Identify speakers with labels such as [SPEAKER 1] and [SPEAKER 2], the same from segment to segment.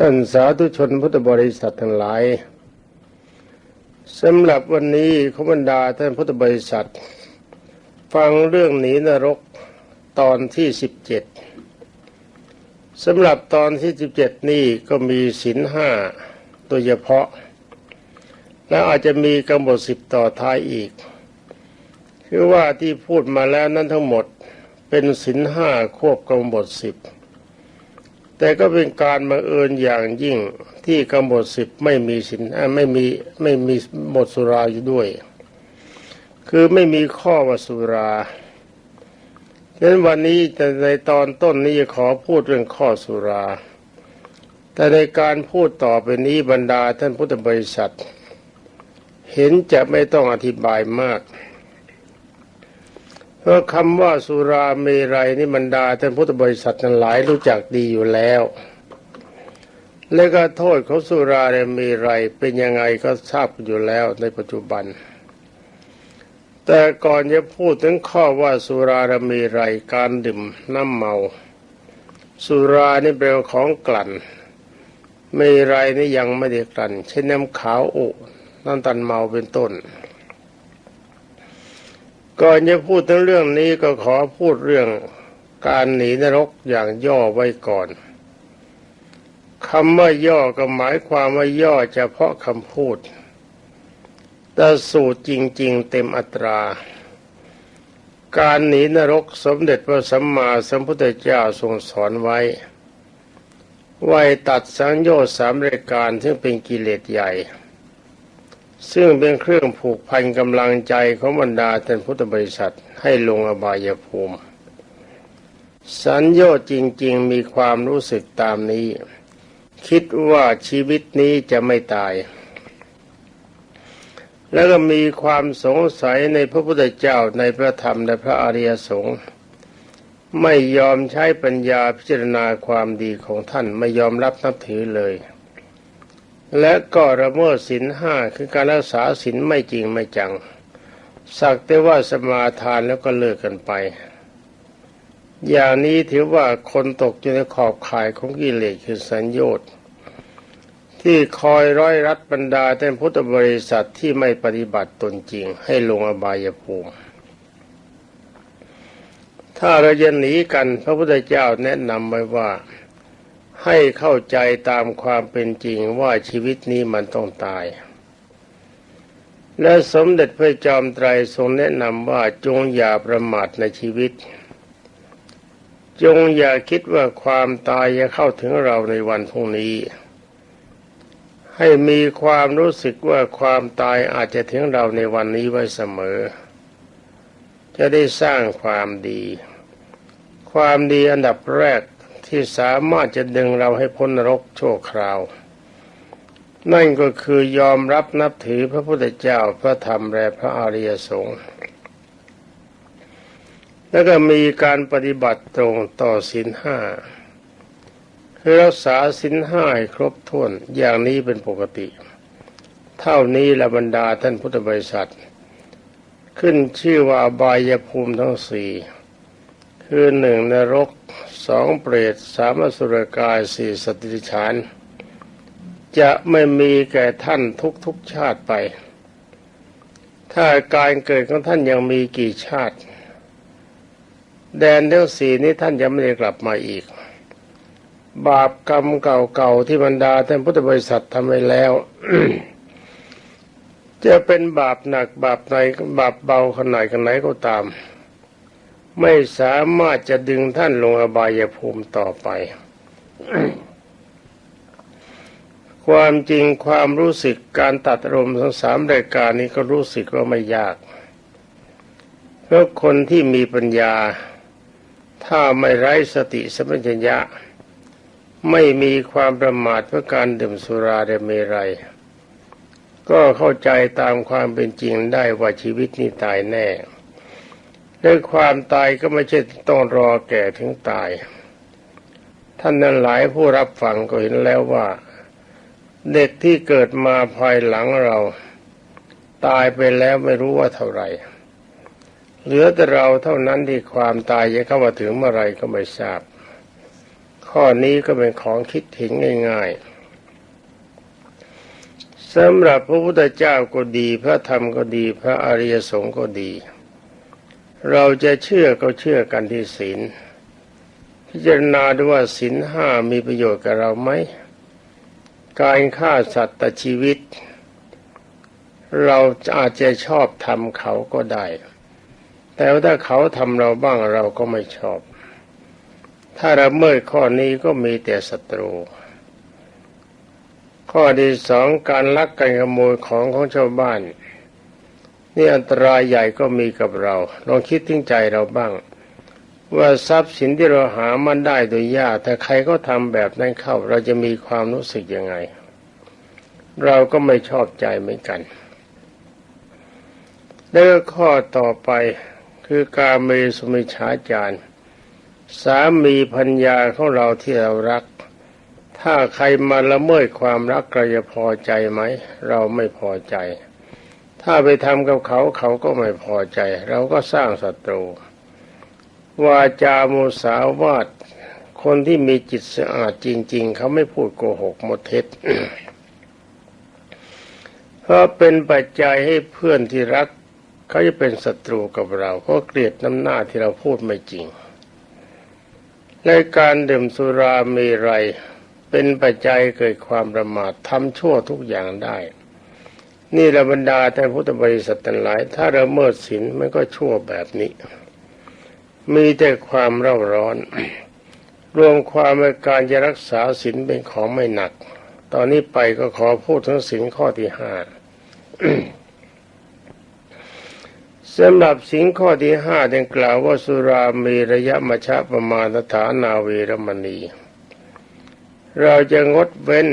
[SPEAKER 1] ท่านสาธุชนพุทธบริษัททั้งหลายสำหรับวันนี้ขบรรดาท่านพุทธบริษัท ฟังเรื่องหนีนรกตอนที่สิบเจ็ดสำหรับตอนที่สิบเจ็ดนี่ก็มีศินห้าโดยเฉพาะ แล้วอาจจะมีกำหนดสิบต่อท้ายอีก คือว่าที่พูดมาแล้วนั้นทั้งหมดเป็นศินห้าควบกำหนดสิบ แต่ก็เป็นการมาเอิญอย่างยิ่งที่กำหนดสิบไม่มีสินไม่มีไม่มีบทสุราอยู่ด้วย คือไม่มีข้อว่าสุราดังนั้นวันนี้แต่ในตอนต้นนี้ขอพูดเรื่องข้อสุรา แต่ในการพูดต่อไปนี้บรรดาท่านพุทธบริษัท เห็นจะไม่ต้องอธิบายมาก ราะคำว่าสุราเมรัยนี่บรรดาท่านพุทธบริษัททั้งหลายรู้จักดีอยู่แล้ว และก็โทษของสุราเมรัยเป็นยังไงก็ทราบอยู่แล้วในปัจจุบัน แต่ก่อนจะพูดถึงข้อว่าสุราเมรัยการดื่มน้ำเมา สุรานี่เป็นของกลั่นเมรัยนี่ยังไม่ได้กลั่นเช่นน้ำขาวอุน้ำตันเมาเป็นต้น ก่อนจะพูดถึงเรื่องนี้ก็ขอพูดเรื่องการหนีนรกอย่างย่อไว้ก่อนคำว่าย่อก็หมายความว่าย่อเฉพาะคำพูด แต่สูตรจริง ๆ เต็มอัตรา การหนีนรกสมเด็จพระสัมมาสัมพุทธเจ้าทรงสอนไว้ไว้ตัดสังโยชน์สามรายการซึ่งเป็นกิเลสใหญ่ ซึ่งเป็นเครื่องผูกพันกำลังใจของบรรดาท่านพุทธบริษัทให้ลงอบายภูมิ สัญโยชน์จริง ๆ มีความรู้สึกตามนี้ คิดว่าชีวิตนี้จะไม่ตาย แล้วก็มีความสงสัยในพระพุทธเจ้าในพระธรรมในพระอริยสงฆ์ไม่ยอมใช้ปัญญาพิจารณาความดีของท่านไม่ยอมรับนับถือเลย และก็ระเมิดศีลห้าคือการรักษาศีลไม่จริงไม่จัง สักแต่ว่าสมาทานแล้วก็เลิกกันไป อย่างนี้ถือว่าคนตกอยู่ในขอบข่ายของกิเลสคือสัญญชน์ที่คอยร้อยรัดบรรดาท่านพุทธบริษัทที่ไม่ปฏิบัติตนจริงให้ลงอบายภูมิ ถ้าเราจะหนีกันพระพุทธเจ้าแนะนำไว้ว่า ให้เข้าใจตามความเป็นจริงว่าชีวิตนี้มันต้องตาย และสมเด็จพระจอมไตรทรงแนะนำว่าจงอย่าประมาทในชีวิต จงอย่าคิดว่าความตายจะเข้าถึงเราในวันพรุ่งนี้ ให้มีความรู้สึกว่าความตายอาจจะถึงเราในวันนี้ไว้เสมอ จะได้สร้างความดี ความดีอันดับแรก ที่สามารถจะดึงเราให้พ้นนรกชั่วคราว นั่นก็คือยอมรับนับถือพระพุทธเจ้าพระธรรมและพระอริยสงฆ์แล้วก็มีการปฏิบัติตรงต่อศีลห้าคือรักษาศีลห้าให้ครบถ้วนอย่างนี้เป็นปกติ เท่านี้ละบรรดาท่านพุทธบริษัท ขึ้นชื่อว่าบายภูมิทั้งสี่คือหนึ่งนรก สองเปรตสามอสุรกายสี่สติฉาน จะไม่มีแก่ท่านทุกทุกชาติไป ถ้าการเกิดของท่านยังมีกี่ชาติ แดนทั้งสี่นี้ท่านจะไม่ได้กลับมาอีก บาปกรรมเก่าๆที่บรรดาท่านพุทธบริษัททำไว้แล้วจะเป็นบาปหนักบาปไหนบาปเบาขนาดกันไหนก็ตาม ไม่สามารถจะดึงท่านลงอบายภูมิต่อไป ความจริงความรู้สึกการตัดอารมณ์ทั้งสามรายการนี้ก็รู้สึกว่าไม่ยาก เพราะคนที่มีปัญญา ถ้าไม่ไร้สติสัมปชัญญะ ไม่มีความประมาทเพื่อการดื่มสุราเดเมรัยก็เข้าใจตามความเป็นจริงได้ว่าชีวิตนี้ตายแน่ และความตายก็ไม่ใช่ต้องรอแก่ถึงตาย ท่านนั้นหลายผู้รับฟังก็เห็นแล้วว่า เด็กที่เกิดมาภายหลังเรา ตายไปแล้วไม่รู้ว่าเท่าไหร่ เหลือแต่เราเท่านั้นที่ความตายจะเข้ามาถึงเมื่อไรก็ไม่ทราบ ข้อนี้ก็เป็นของคิดถึงง่ายๆสำหรับพระพุทธเจ้าก็ดี พระธรรมก็ดี พระอริยสงฆ์ก็ดี เราจะเชื่อก็เชื่อกันที่ศีล พิจารณาดูว่าศีลห้ามีประโยชน์กับเราไหม การฆ่าสัตว์ตัดชีวิต เราอาจจะชอบทำเขาก็ได้ แต่ว่าถ้าเขาทำเราบ้างเราก็ไม่ชอบ ถ้าเราเมิดข้อนี้ก็มีแต่ศัตรู ข้อที่สองการลักกันขโมยของของชาวบ้าน นี่อันตรายใหญ่ก็มีกับเรา ลองคิดถึงใจเราบ้าง ว่าทรัพย์สินที่เราหามันได้โดยยากถ้าใครก็ทำแบบนั้นเข้า เราจะมีความรู้สึกยังไง เราก็ไม่ชอบใจเหมือนกัน แล้วข้อต่อไปคือการเมสุมิชาจาร์สามีพัญญาของเราที่เรารัก ถ้าใครมาละเมิดความรักเราจะพอใจไหม เราไม่พอใจ ถ้าไปทำกับเขาเขาก็ไม่พอใจ เราก็สร้างศัตรู วาจาโมสาวาทคนที่มีจิตสะอาดจริง ๆ เขาไม่พูดโกหกหมดเท็จเพราะเป็นปัจจัยให้เพื่อนที่รัก เขาจะเป็นศัตรูกับเราเพราะเกลียดน้ำหน้าที่เราพูดไม่จริงในการดื่มสุราเมรัยเป็นปัจจัยเกิดความประมาททำชั่วทุกอย่างได้ นี่ระบรรดาแต่พุทธบริษัททั้งหลาย ถ้าเราเมิดศีลมันก็ชั่วแบบนี้ มีแต่ความเร่าร้อน รวมความในการจะรักษาศีลเป็นของไม่หนัก ตอนนี้ไปก็ขอพูดถึงศีลข้อที่ห้าสำหรับสิ่งข้อที่ห้าดังกล่าวว่าสุรามีระยะมชะประมาณฐานาเวรมณี เราจะงดเว้น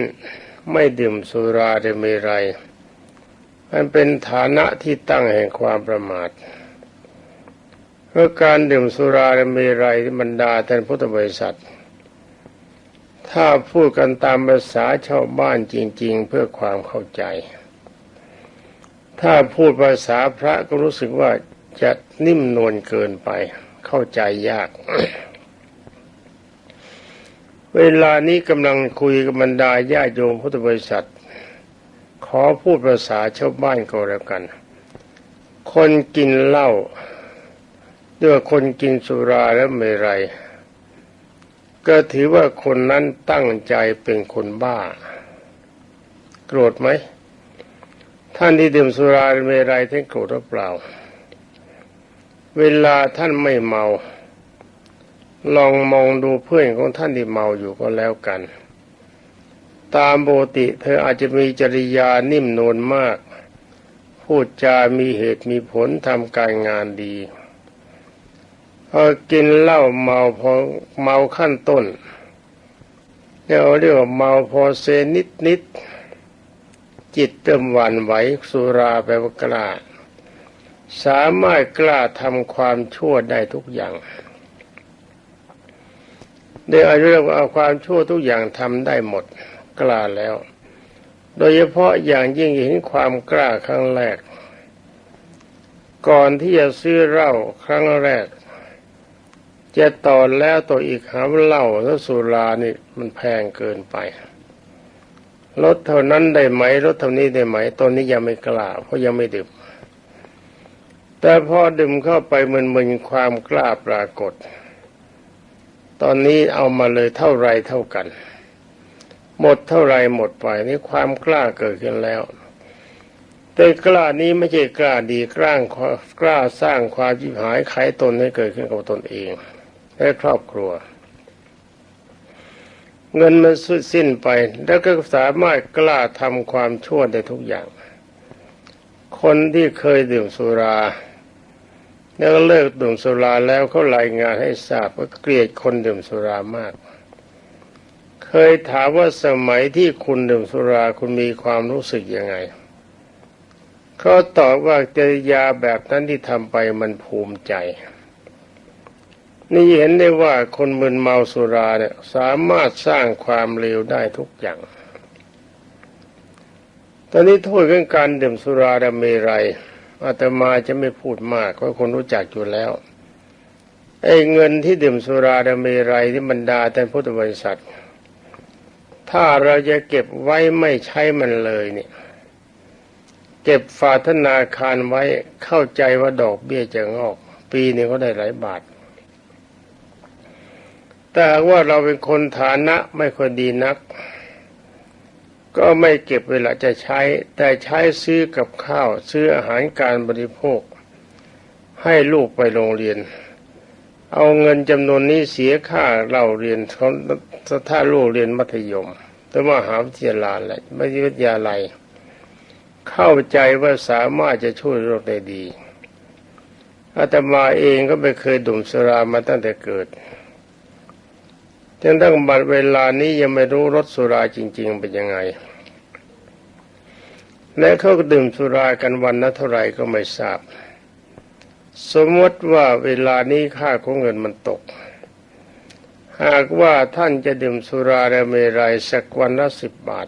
[SPEAKER 1] ไม่ดื่มสุราได้เมรัย มันเป็นฐานะที่ตั้งแห่งความประมาทเพราะการดื่มสุราเมรัยบรรดาท่านพุทธบริษัท ถ้าพูดกันตามภาษาชาวบ้านจริง ๆ เพื่อความเข้าใจ ถ้าพูดภาษาพระก็รู้สึกว่าจะนิ่มนวลเกินไป เข้าใจยาก เวลานี้กำลังคุยกับบรรดาญาโยมพุทธบริษัท ขอพูดภาษาชาวบ้านก็แล้วกัน คนกินเหล้าด้วยคนกินสุราและเมรัยก็ถือว่าคนนั้นตั้งใจเป็นคนบ้า โกรธไหม ท่านที่ดื่มสุราเมรัยท่านโกรธหรือเปล่า เวลาท่านไม่เมา ลองมองดูเพื่อนของท่านที่เมาอยู่ก็แล้วกัน ตามปกติ เธออาจจะมีจริยานิ่มนวลมาก พูดจามีเหตุมีผลทำการงานดีพอกินเหล้าเมาพอเมาขั้นต้นเรียกว่าเรียกว่าเมาพอเซนิดนิดจิตเริ่มหวั่นไหวสุราแปลว่ากล้า สามารถกล้าทำความชั่วได้ทุกอย่างเดี๋ยวอาเรียกว่าเอาความชั่วทุกอย่างทำได้หมด กล้าแล้ว โดยเฉพาะอย่างยิ่งเห็นความกล้าครั้งแรก ก่อนที่จะซื้อเหล้าครั้งแรก จะต่อแล้วต่ออีกหาเหล้าแล้วสุรานี่มันแพงเกินไปลดเท่านั้นได้ไหมลดเท่านี้ได้ไหมตอนนี้ยังไม่กล้าเพราะยังไม่ดื่มแต่พอดื่มเข้าไปมันมึนความกล้าปรากฏ ตอนนี้เอามาเลยเท่าไรเท่ากัน หมดเท่าไรหมดไปนี่ความกล้าเกิดขึ้นแล้ว แต่กล้านี้ไม่ใช่กล้าดีกล้างกล้าสร้างความจิบหายไขตนให้เกิดขึ้นกับตนเองและครอบครัว เงินมันสุดสิ้นไป แล้วก็สามารถกล้าทำความชั่วได้ทุกอย่าง คนที่เคยดื่มสุราแล้วเลิกดื่มสุราแล้วเขารายงานให้ทราบว่าเกลียดคนดื่มสุรามาก ยถามว่าสมัยที่คุณดื่มสุราคุณมีความรู้สึกยังไงเขาตอบว่าจริยาแบบนั้นที่ทำไปมันภูมิใจ นี่เห็นได้ว่าคนมึนเมาสุราเนี่ยสามารถสร้างความเลวได้ทุกอย่าง ตอนนี้โทษเรื่องการดื่มสุราดเมรัยอาตมาจะไม่พูดมากเพราะคนรู้จักอยู่แล้วไอ้เงินที่ดื่มสุราดเมรัยที่บรรดาแต่พุทธบริษัท ถ้าเราจะเก็บไว้ไม่ใช้มันเลยเนี่ย เก็บฝากธนาคารไว้เข้าใจว่าดอกเบี้ยจะงอก ปีนึงก็ได้หลายบาท แต่หากว่าเราเป็นคนฐานะไม่ค่อยดีนัก ก็ไม่เก็บเวลาจะใช้ แต่ใช้ซื้อกับข้าว ซื้ออาหารการบริโภค ให้ลูกไปโรงเรียน เอาเงินจำนวนนี้เสียค่าเราเรียนเขาถ้าลูกเรียนมัธยม แต่ว่าหาวิทยาลัยแหละไม่วิทยาลัย เข้าใจว่าสามารถจะช่วยโรคได้ดีอาตมาเองก็ไม่เคยดื่มสุรามาตั้งแต่เกิดจนตั้งบัดเวลานี้ยังไม่รู้รสสุราจริง ๆ เป็นยังไง และเขาก็ดื่มสุรากันวันละเท่าไหร่ก็ไม่ทราบ สมมติว่าเวลานี้ค่าของเงินมันตก หากว่าท่านจะดื่มสุราและเมรัยสักวันละสิบบาท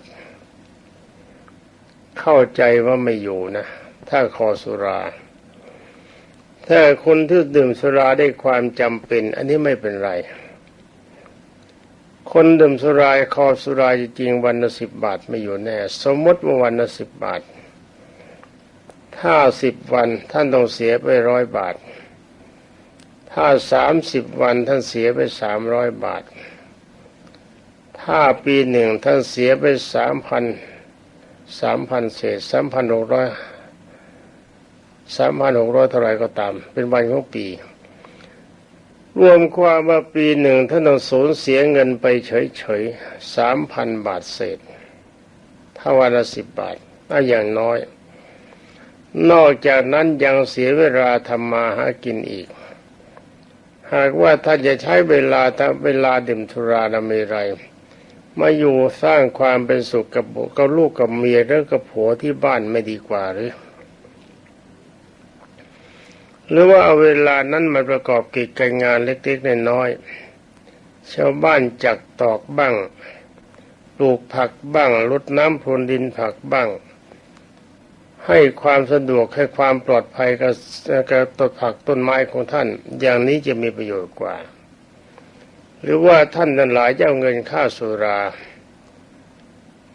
[SPEAKER 1] เข้าใจว่าไม่อยู่นะ ถ้าคอสุรา ถ้าคนที่ดื่มสุราได้ความจำเป็น อันนี้ไม่เป็นไร คนดื่มสุราคอสุราจริงวันละสิบบาทไม่อยู่แน่ สมมติว่าวันละสิบบาท ถ้าสิบวันท่านต้องเสียไปร้อยบาท ถ้าสามสิบวันท่านเสียไปสามร้อยบาท ถ้าปีหนึ่งท่านเสียไปสามพันสามพันเศษสามพันหกร้อยสามพันหกร้อยเท่าไรก็ตาม เป็นวันของปี รวมความว่าปีหนึ่งท่านต้องสูญเสียเงินไปเฉยๆสามพันบาทเศษถ้าวันละสิบบาทถ้าอย่างน้อย นอกจากนั้นยังเสียเวลาทำมาหากินอีก หากว่าท่านจะใช้เวลาทั้งเวลาดื่มทุราดเมรัยมาอยู่สร้างความเป็นสุขกับกับลูกกับเมียแล้วกับผัวที่บ้านไม่ดีกว่าหรือ หรือว่าเอาเวลานั้นมาประกอบกิจการงานเล็กๆน้อยๆชาวบ้านจักตอกบ้างปลูกผักบ้างลดน้ำพรวนดินผักบ้าง ให้ความสะดวกให้ความปลอดภัยกับกับต้นผักต้นไม้ของท่าน อย่างนี้จะมีประโยชน์กว่า หรือว่าท่านนั้นหลายจะเอาเงินค่าสุรา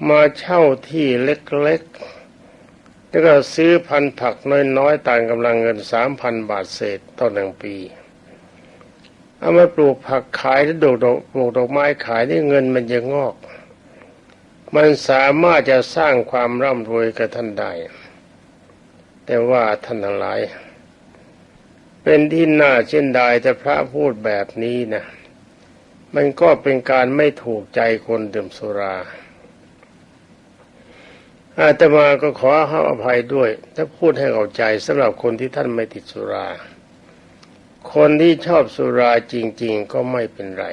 [SPEAKER 1] มาเช่าที่เล็กๆ แล้วก็ซื้อพันผักน้อยๆต่างกำลังเงินสามพันบาทเศษต่อหนึ่งปีเอามาปลูกผักขายแล้วดอกดอกปลูกดอกไม้ขายได้เงินมันจะงอก มันสามารถจะสร้างความร่ำรวยกับท่านได้ แต่ว่าท่านทั้งหลาย เป็นที่น่าเช่นใดแต่พระพูดแบบนี้นะมันก็เป็นการไม่ถูกใจคนดื่มสุราอาตมาก็ขอให้อภัยด้วย ถ้าพูดให้เข้าใจสำหรับคนที่ท่านไม่ติดสุรา คนที่ชอบสุราจริง ๆ ก็ไม่เป็นไร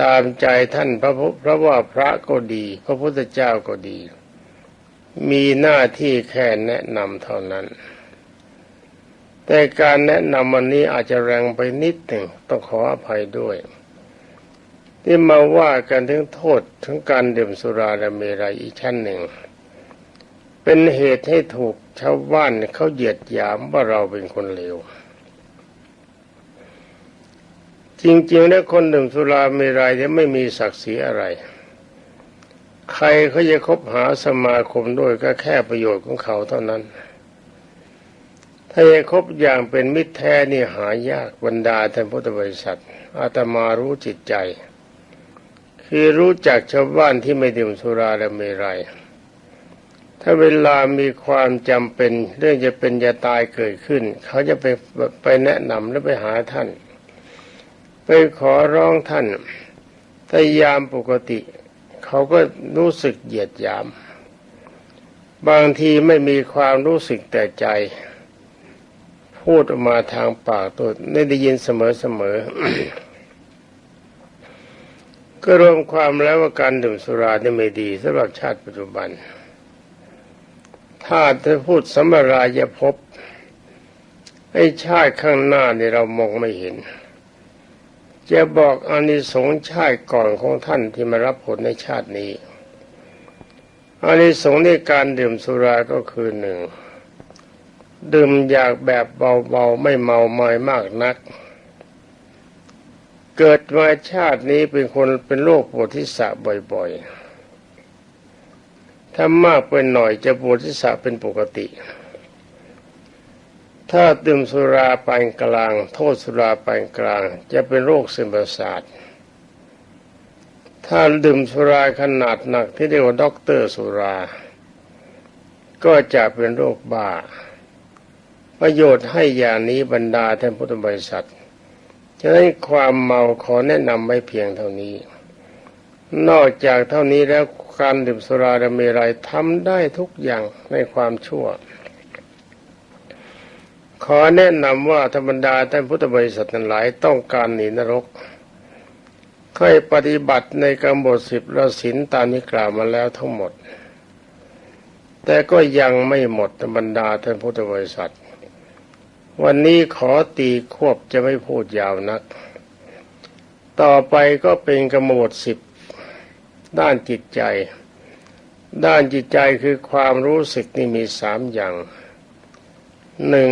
[SPEAKER 1] ตามใจท่านพระพระว่าพระก็ดี พระพุทธเจ้าก็ดี มีหน้าที่แค่แนะนำเท่านั้น แต่การแนะนำวันนี้อาจจะแรงไปนิดหนึ่งต้องขออภัยด้วย ที่มาว่ากันถึงโทษถึงการดื่มสุราและเมรัยอีกชั้นหนึ่ง เป็นเหตุให้ถูกชาวบ้านเขาเหยียดหยามว่าเราเป็นคนเลวจริงๆ แล้วคนดื่มสุราเมรัยเนี่ยไม่มีศักดิ์ศรีอะไร ใครเขาจะคบหาสมาคมด้วยก็แค่ประโยชน์ของเขาเท่านั้น ถ้าจะคบอย่างเป็นมิตรแท้นี่หายากบรรดาท่านพุทธบริษัทอาตมารู้จิตใจ คือรู้จักชาวบ้านที่ไม่ดื่มสุราและเมรัยถ้าเวลามีความจำเป็นเรื่องจะเป็นจะตายเกิดขึ้น เขาจะไปไปแนะนำและไปหาท่าน ไปขอร้องท่านถ้ายามปกติ เขาก็รู้สึกเหยียดหยาม บางทีไม่มีความรู้สึกแต่ใจ พูดออกมาทางปากตัวได้ได้ยินเสมอๆก็รวมความแล้วว่าการดื่มสุราเนี่ยไม่ดีสำหรับชาติปัจจุบัน ถ้าจะพูดสมรายภพไอ้ชาติข้างหน้านี่เรามองไม่เห็น จะบอกอานิสงส์ชาติก่อนของท่านที่มารับผลในชาตินี้อานิสงส์ในการดื่มสุราก็คือหนึ่งดื่มอยากแบบเบาๆไม่เมาไม่มากนัก เกิดมาชาตินี้เป็นคนเป็นโรคปวดทิศะบ่อยๆถ้ามากไปหน่อยจะปวดทิศะเป็นปกติ ถ้าดื่มสุราปานกลาง โทษสุราปานกลาง จะเป็นโรคซึมประสาท ถ้าดื่มสุราขนาดหนักที่เรียกว่าด็อกเตอร์สุรา ก็จะเป็นโรคบ้า ประโยชน์ให้อย่างนี้บรรดาท่านพุทธบริษัทฉะนั้นความเมาขอแนะนำไว้เพียงเท่านี้ นอกจากเท่านี้แล้วการดื่มสุราและเมรัยทำได้ทุกอย่างในความชั่ว ขอแนะนำว่าธรรมดาท่านพุทธบริษัททั้งหลายต้องการหนีนรกค่อยปฏิบัติในกรรมบทสิบละศีลตามที่กล่าวมาแล้วทั้งหมด แต่ก็ยังไม่หมดธรรมดาท่านพุทธบริษัท วันนี้ขอตีควบจะไม่พูดยาวนัก ต่อไปก็เป็นกรรมบทสิบด้านจิตใจ ด้านจิตใจคือความรู้สึกนี่มีสามอย่างหนึ่ง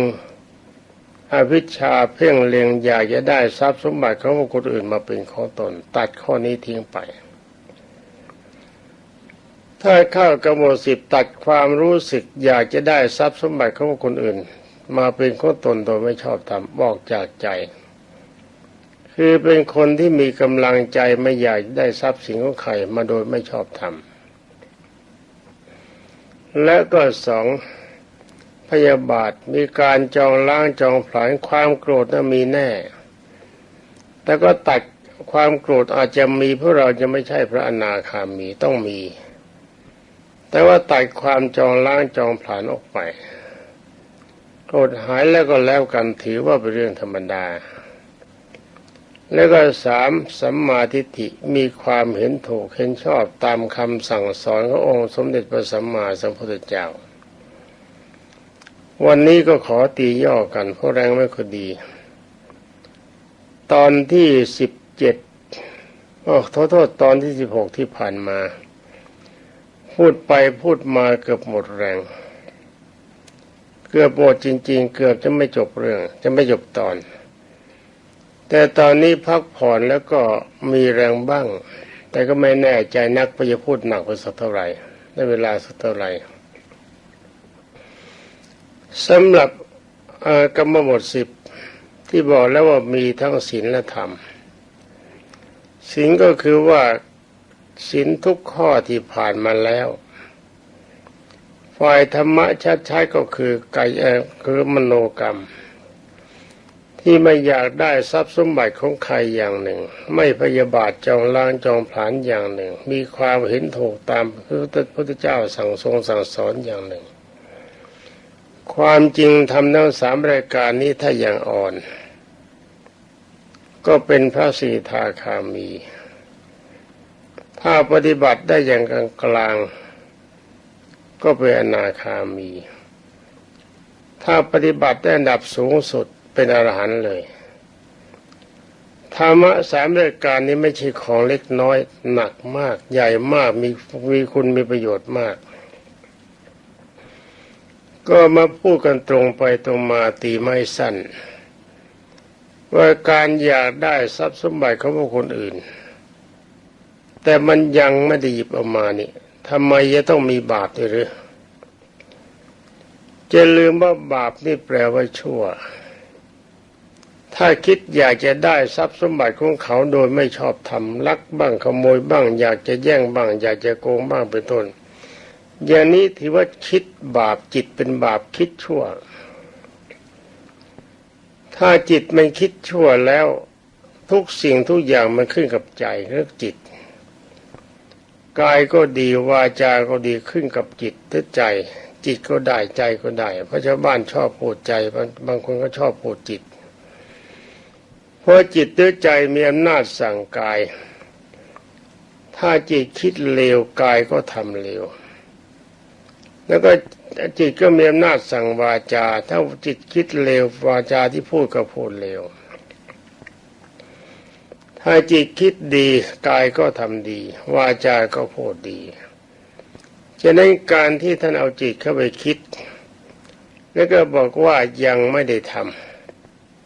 [SPEAKER 1] อวิชชาเพ่งเล็งอยากจะได้ทรัพย์สมบัติของคนอื่นมาเป็นของตน ตัดข้อนี้ทิ้งไป ถ้าเข้ากำหนดสิบตัดความรู้สึก อยากจะได้ทรัพย์สมบัติของคนอื่น มาเป็นของตนโดยไม่ชอบทำบอกจากใจ คือเป็นคนที่มีกำลังใจไม่อยากได้ทรัพย์สินของใครมาโดยไม่ชอบทำและก็สอง พยาบาทมีการจองล้างจองผลาญความโกรธนั้นมีแน่ แต่ก็ตัดความโกรธอาจจะมีเพราะเราจะไม่ใช่พระอนาคามีต้องมี แต่ว่าตัดความจองล้างจองผลาญออกไป โกรธหายแล้วก็แล้วกันถือว่าเป็นเรื่องธรรมดา แล้วก็สามสัมมาทิฏฐิมีความเห็นถูกเห็นชอบตามคำสั่งสอนขององค์สมเด็จพระสัมมาสัมพุทธเจ้า วันนี้ก็ขอตีย่อกันเพราะแรงไม่ค่อยดี ตอนที่สิบเจ็ดโอ้โทษตอนที่สิบหกที่ผ่านมา พูดไปพูดมาเกือบหมดแรง เกือบหมดจริง ๆ เกือบจะไม่จบเรื่อง จะไม่จบตอน แต่ตอนนี้พักผ่อนแล้วก็มีแรงบ้าง แต่ก็ไม่แน่ใจนักไปจะพูดหนักไปสักเท่าไหร่ในเวลาสักเท่าไหร่ สำหรับกรรมบทสิบที่บอกแล้วว่ามีทั้งศีลและธรรมศีลก็คือว่าศีลทุกข้อที่ผ่านมาแล้วฝ่ายธรรมะชัดๆก็คือกายคือมโนกรรม ที่ไม่อยากได้ทรัพย์สมบัติของใครอย่างหนึ่ง ไม่พยาบาทจองล้างจองผลานอย่างหนึ่ง มีความเห็นถูกตามพระพุทธเจ้าสั่งทรงสั่งสอนอย่างหนึ่ง ความจริงทำทั้งสามรายการนี้ถ้าอย่างอ่อน ก็เป็นพระสีทาคามี ถ้าปฏิบัติได้อย่างกลางๆก็เป็นอนาคามี ถ้าปฏิบัติได้อันดับสูงสุดเป็นอรหันต์เลยธรรมะสามรายการนี้ไม่ใช่ของเล็กน้อยหนักมาก ใหญ่มากมีมีคุณมีประโยชน์มาก ก็มาพูดกันตรงไปตรงมาตีไม่สั้น ว่าการอยากได้ทรัพย์สมบัติของบุคคลอื่น แต่มันยังไม่ได้หยิบออกมานี่ทำไมจะต้องมีบาปด้วยหรือจะลืมว่าบาปนี่แปลว่าชั่ว ถ้าคิดอยากจะได้ทรัพย์สมบัติของเขาโดยไม่ชอบทำลักบ้างขโมยบ้าง อยากจะแย่งบ้าง อยากจะโกงบ้างเป็นต้น อย่างนี้ถือว่าคิดบาปจิตเป็นบาปคิดชั่ว ถ้าจิตมันคิดชั่วแล้วทุกสิ่งทุกอย่างมันขึ้นกับใจเรื่องจิต กายก็ดีวาจาก็ดีขึ้นกับจิตและใจ จิตก็ได้ใจก็ได้ เพราะชาวบ้านชอบพูดใจบางบางคนก็ชอบพูดจิตเพราะจิตด้วยใจมีอำนาจสั่งกาย ถ้าจิตคิดเลวกายก็ทำเลว แล้วก็จิตก็มีอำนาจสั่งวาจา ถ้าจิตคิดเลววาจาที่พูดก็พูดเลวถ้าจิตคิดดีกายก็ทำดี วาจาก็พูดดีฉะนั้นการที่ท่านเอาจิตเข้าไปคิด แล้วก็บอกว่ายังไม่ได้ท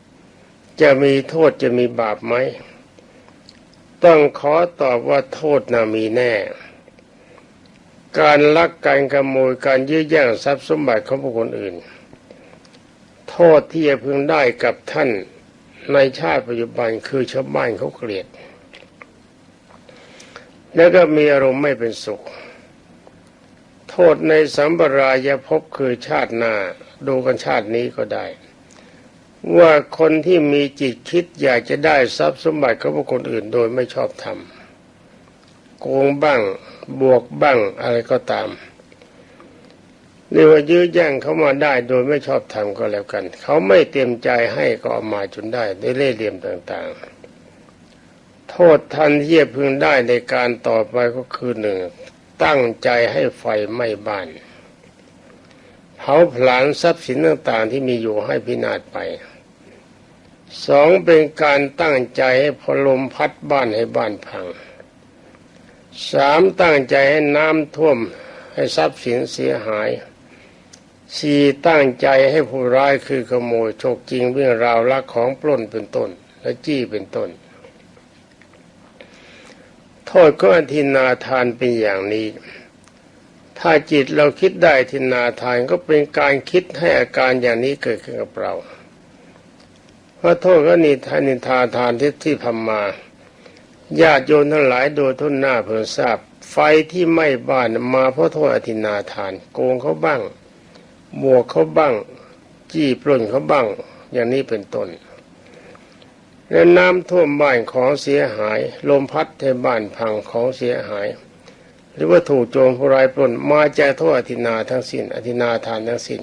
[SPEAKER 1] ำจะมีโทษจะมีบาปไหมต้องขอตอบว่าโทษน่ะมีแน่ การลักการขโมยการยื้อแย่งทรัพย์สมบัติของบุคคลอื่น โทษที่จะพึงได้กับท่านในชาติปัจจุบันคือชาวบ้านเขาเกลียด แล้วก็มีอารมณ์ไม่เป็นสุข โทษในสัมปรายภพคือชาติหน้าดูกันชาตินี้ก็ได้ ว่าคนที่มีจิตคิดอยากจะได้ทรัพย์สมบัติของบุคคลอื่นโดยไม่ชอบธรรม โกงบ้าง บวกบ้างอะไรก็ตามเรียกว่ายื้อแย่งเขามาได้โดยไม่ชอบธรรมก็แล้วกัน เขาไม่เต็มใจให้ก็เอามาจนได้ด้วยเล่ห์เหลี่ยมต่าง ๆ โทษทันที่จะพึงได้ในการต่อไปก็คือหนึ่งตั้งใจให้ไฟไหม้บ้านเผาผลาญทรัพย์สินต่างๆ ที่มีอยู่ให้พินาศไปสองเป็นการตั้งใจให้พลมพัดบ้านให้บ้านพัง สามตั้งใจให้น้ำท่วมให้ทรัพย์สินเสียหายสี่ตั้งใจให้ผู้ร้ายคือขโมยโชคจริงวิ่งราวลักของปล้นเป็นต้น และจี้เป็นต้น โทษก็อธินาทานเป็นอย่างนี้ ถ้าจิตเราคิดได้ทินาทานก็เป็นการคิดให้อาการอย่างนี้เกิดขึ้นกับเราเพราะโทษก็นิทานิทาทานที่ที่ทำมา ญาติโยมทั้งหลายโดยทุนหน้าเพิ่งทราบ ไฟที่ไหม้บ้านมาเพราะโทษอธินาทาน โกงเขาบ้างบวกเขาบ้าง จี้ปล้นเขาบ้าง อย่างนี้เป็นต้นและน้ำท่วมบ้านของเสียหาย ลมพัดในบ้านพังของเสียหาย หรือว่าถูกโจรผู้ร้ายปล้นมาจากโทษอธินาทั้งสิน้น อธินาทานทั้งสิน้น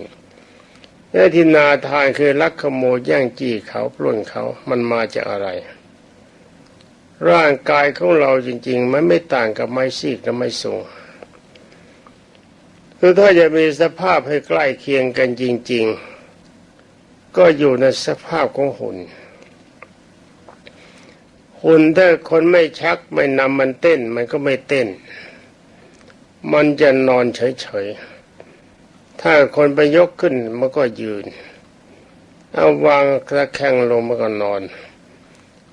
[SPEAKER 1] อธินาทานคือลักขโมยแย่งจี้เขาปล้นเขามันมาจากอะไร ร่างกายของเราจริง ๆ มันไม่ต่างกับไม้ซีกและไม้สูงคือถ้าจะมีสภาพให้ใกล้เคียงกันจริง ๆ ก็อยู่ในสภาพของหุ่น หุ่นถ้าคนไม่ชักไม่นำมันเต้น มันก็ไม่เต้น มันจะนอนเฉยๆ ถ้าคนไปยกขึ้นมันก็ยืน เอาวางตะแคงลงมันก็นอน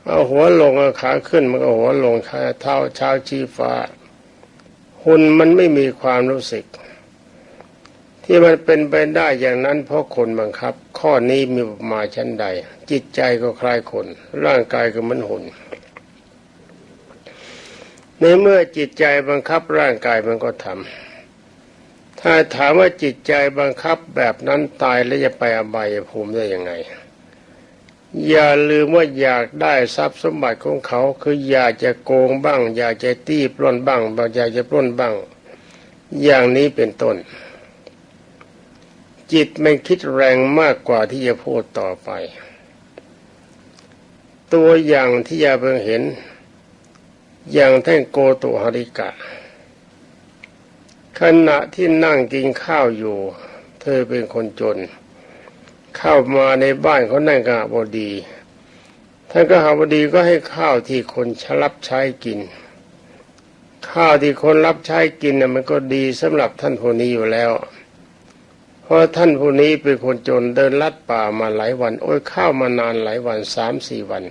[SPEAKER 1] เอาหัวลงเอาขาขึ้นมันก็หัวลงขาเท้าเช้าชี้ฟ้า หุ่นมันไม่มีความรู้สึก ที่มันเป็นไปได้อย่างนั้นเพราะคนบังคับ ข้อนี้มีมาชั้นใด จิตใจก็คล้ายคน ร่างกายก็เหมือนหุ่นในเมื่อจิตใจบังคับร่างกายมันก็ทำถ้าถามว่าจิตใจบังคับแบบนั้นตายแล้วจะไปอบายภูมิได้ยังไง อย่าลืมว่าอยากได้ทรัพย์สมบัติของเขา คืออยากจะโกงบ้าง อยากจะตีปล้นบ้างบางอยากจะปล้นบ้าง อย่างนี้เป็นต้น จิตมันคิดแรงมากกว่าที่จะพูดต่อไป ตัวอย่างที่ยาเพิ่งเห็น อย่างท่านโกตุหริกะ ขณะที่นั่งกินข้าวอยู่ เธอเป็นคนจนเข้ามาในบ้านเขานั่งกหบดีท่านกหบดีก็ให้ข้าวที่คนชรับใช้กิน ข้าวที่คนรับใช้กินน่ะมันก็ดีสำหรับท่านคนนี้อยู่แล้ว เพราะท่านผู้นี้เป็นคนจนเดินลัดป่ามาหลายวัน โอ้ยข้าวมานานหลายวันสามสี่วัน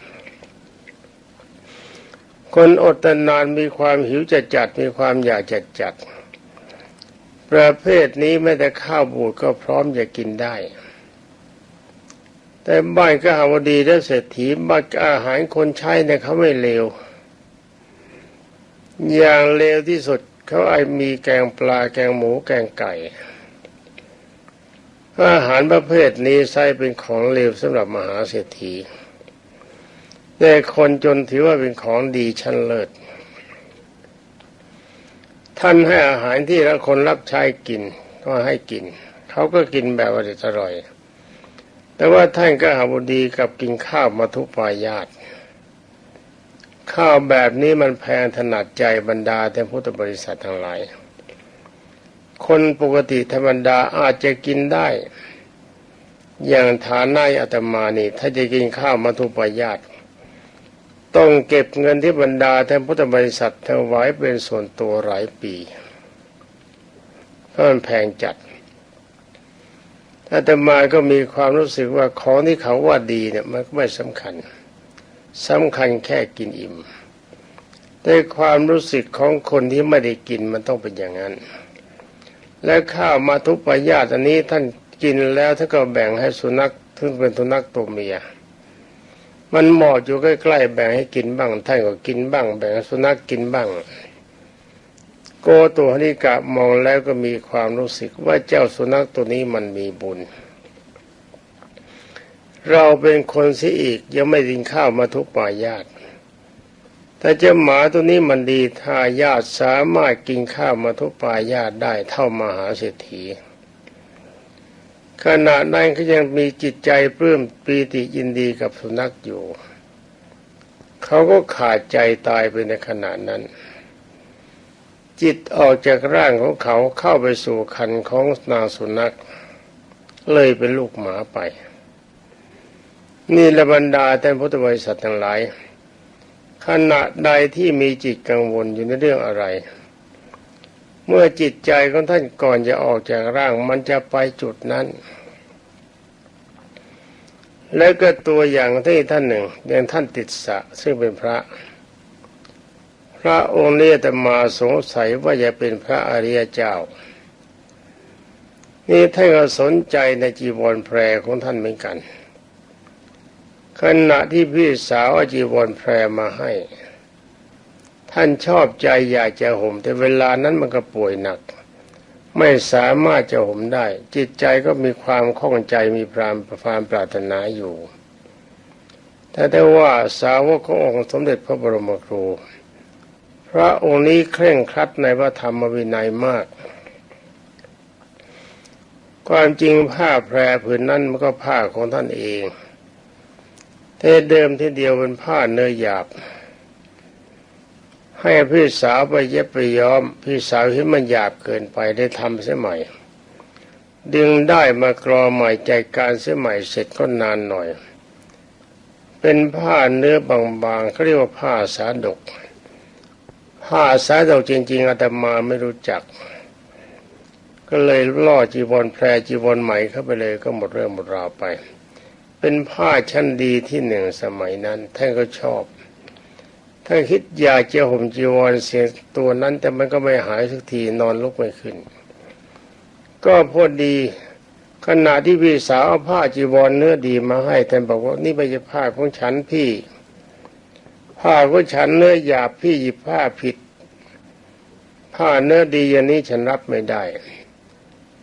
[SPEAKER 1] คนอดตนานมีความหิวจะจัดมีความอยากจะจัดประเภทนี้ไม่แต่ข้าวบูดก็พร้อมจะกินได้ แต่บ้านก็หาวดีและเศรษฐีบ้านอาหารคนใช้เนี่ยเขาไม่เลว อย่างเลวที่สุดเขาไอมีแกงปลาแกงหมูแกงไก่อาหารประเภทนี้ใช้เป็นของเลวสำหรับมหาเศรษฐี แต่คนจนถือว่าเป็นของดีชั้นเลิศ ท่านให้อาหารที่ละคนรับใช้กินก็ให้กิน เขาก็กินแบบว่าอร่อย แต่ว่าท่านก็หาบุดีกับกินข้าวมาทุกปายาตข้าวแบบนี้มันแพงถนัดใจบรรดาแต่พุทธบริษัททั้งหลาย คนปกติธรรมดาอาจจะกินได้ อย่างฐานนายอาตมานี่ ถ้าจะกินข้าวมาทุปายาตต้องเก็บเงินที่บรรดาแทนพุทธบริษัทถวายเป็นส่วนตัวหลายปีเพราะมันแพงจัด อาตมาก็มีความรู้สึกว่าของที่เขาว่าดีเนี่ยมันก็ไม่สำคัญสำคัญแค่กินอิ่มแต่ความรู้สึกของคนที่ไม่ได้กินมันต้องเป็นอย่างนั้น และข้าวมาทุปายาตอันนี้ท่านกินแล้วท่านก็แบ่งให้สุนัขซึ่งเป็นสุนัขตัวเมียมันเหมาะอยู่ใกล้ๆแบ่งให้กินบ้างท่านก็กินบ้าง แบ่งสุนัขกินบ้าง โกตัวนิกะมองแล้วก็มีความรู้สึกว่าเจ้าสุนัขตัวนี้มันมีบุญ เราเป็นคนเสียอีกยังไม่กินข้าวมาทุกป่ายาตแต่เจ้าหมาตัวนี้มันดีถ้าญาติสามารถกินข้าวมาทุกป่ายาตได้เท่ามหาเศรษฐีขณะนั้นก็ยังมีจิตใจปลื้มปีติยินดีกับสุนัขอยู่ เขาก็ขาดใจตายไปในขณะนั้น จิตออกจากร่างของเขาเข้าไปสู่คันของนางสุนัข เลยเป็นลูกหมาไป นี่ละบรรดาแต่พุทธบริษัททั้งหลาย ขณะใดที่มีจิตกังวลอยู่ในเรื่องอะไร เมื่อจิตใจของท่านก่อนจะออกจากร่างมันจะไปจุดนั้น แล้วก็ตัวอย่างที่ท่านหนึ่งอย่างท่านติดสะซึ่งเป็นพระ พระองค์นี้แต่มาสงสัยว่าจะเป็นพระอริยเจ้า นี่ท่านก็สนใจในจีวรแพรของท่านเหมือนกัน ขณะที่พี่สาวอาจีวรแพรมาให้ ท่านชอบใจอยากจะห่ม แต่เวลานั้นมันก็ป่วยหนัก ไม่สามารถจะห่มได้ จิตใจก็มีความข้องใจมีพรามความปรารถนาอยู่แต่ได้ว่าสาวกขององค์สมเด็จพระบรมครู พระองค์นี้เคร่งครัดในพระธรรมวินัยมาก ความจริงผ้าแพรผืนนั้นมันก็ผ้าของท่านเองแต่เดิมที่เดียวเป็นผ้าเนื้อหยาบ ให้พี่สาวไปเย็บไปย้อม พี่สาวเห็นมันหยาบเกินไปได้ทำเสียใหม่ ดึงได้มากรอใหม่ใจการเสียใหม่เสร็จก็นานหน่อย เป็นผ้าเนื้อบางๆเขาเรียกว่าผ้าสาดก ผ้าสาดกจริง ๆอาตมาไม่รู้จัก ก็เลยล่อจีวรแพรจีวรใหม่เข้าไปเลยก็หมดเรื่องหมดราวไป เป็นผ้าชั้นดีที่หนึ่งสมัยนั้นท่านก็ชอบท่านคิดอยากจะห่มจีวรเสียตัวนั้นแต่มันก็ไม่หายสักทีนอนลุกไม่ขึ้น ก็พอดีขณะที่พี่สาวเอาผ้าจีวรเนื้อดีมาให้ท่านบอกว่านี่ไม่ใช่ผ้าของฉันพี่ ผ้าของฉันเนื้อหยาบพี่หยิบผ้าผิด ผ้าเนื้อดีอย่างนี้ฉันรับไม่ได้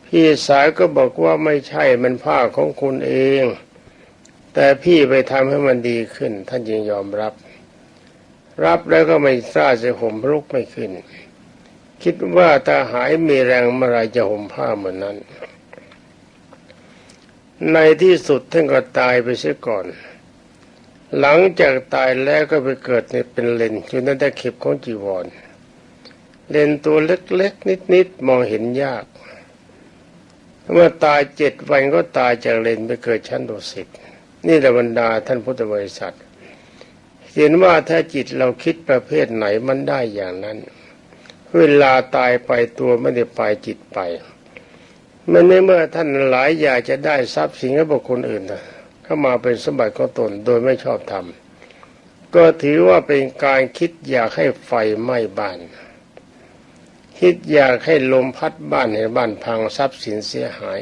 [SPEAKER 1] พี่สาวก็บอกว่าไม่ใช่มันผ้าของคุณเอง แต่พี่ไปทำให้มันดีขึ้น ท่านจึงยอมรับ รับแล้วก็ไม่ทราบจะห่มลุกไม่ขึ้น คิดว่าถ้าหายมีแรงเมื่อไรจะห่มผ้าเหมือนนั้น ในที่สุดท่านก็ตายไปเสียก่อน หลังจากตายแล้วก็ไปเกิดในเป็นเลนอยู่ในตะเข็บของจีวร เลนตัวเล็กๆ นิดๆ มองเห็นยาก เมื่อตายเจ็ดวันก็ตายจากเลนไปเกิดชั้นดุสิตนี่แหละบรรดาท่านพุทธบริษัท เห็นว่าถ้าจิตเราคิดประเภทไหนมันได้อย่างนั้น เวลาตายไปตัวไม่ได้ไปจิตไปมันในเมื่อท่านหลายอยากจะได้ทรัพย์สินของบุคคลอื่นนะ เข้ามาเป็นสมบัติของตนโดยไม่ชอบธรรมก็ถือว่าเป็นการคิดอยากให้ไฟไหม้บ้าน คิดอยากให้ลมพัดบ้านให้บ้านพังทรัพย์สินเสียหาย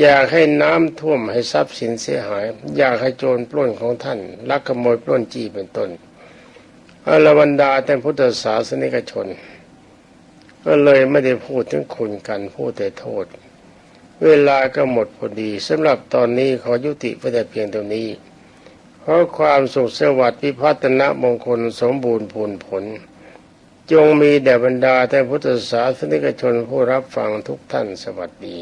[SPEAKER 1] อยากให้น้ำท่วมให้ทรัพย์สินเสียหาย อยากให้โจรปล้นของท่านลักขโมยปล้นจี้เป็นต้นอรบรรดาแต่พุทธศาสนิกชน ก็เลยไม่ได้พูดถึงคุณกันพูดแต่โทษ เวลาก็หมดพอดีสำหรับตอนนี้ขอยุติไปแต่เพียงเท่านี้ขอความสุขสวัสดิ์พิพัฒนมงคลสมบูรณ์ผลผล จงมีแด่บรรดาแต่พุทธศาสนิกชนผู้รับฟังทุกท่านสวัสดี